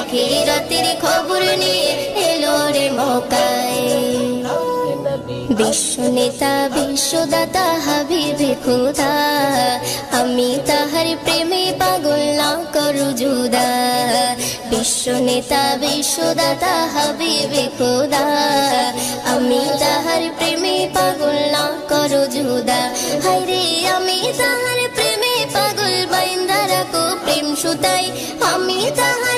মকায় খবর নিয়ে এলো রে মকায়। বিশ্ব নেতা, বিশ্বদাতা, হাবিবে খোদা, আমি তাহার প্রেমে পাগল না করু জুদা বিশ্ব নেতা, বিশ্বদাতা, হাবিবে খোদা, আমি তাহার প্রেমে পাগল না করু জুদা হায়রে, আমি তাহার প্রেমে পাগল বাইন্দা রাখো প্রেম সুতাই আমি তাহার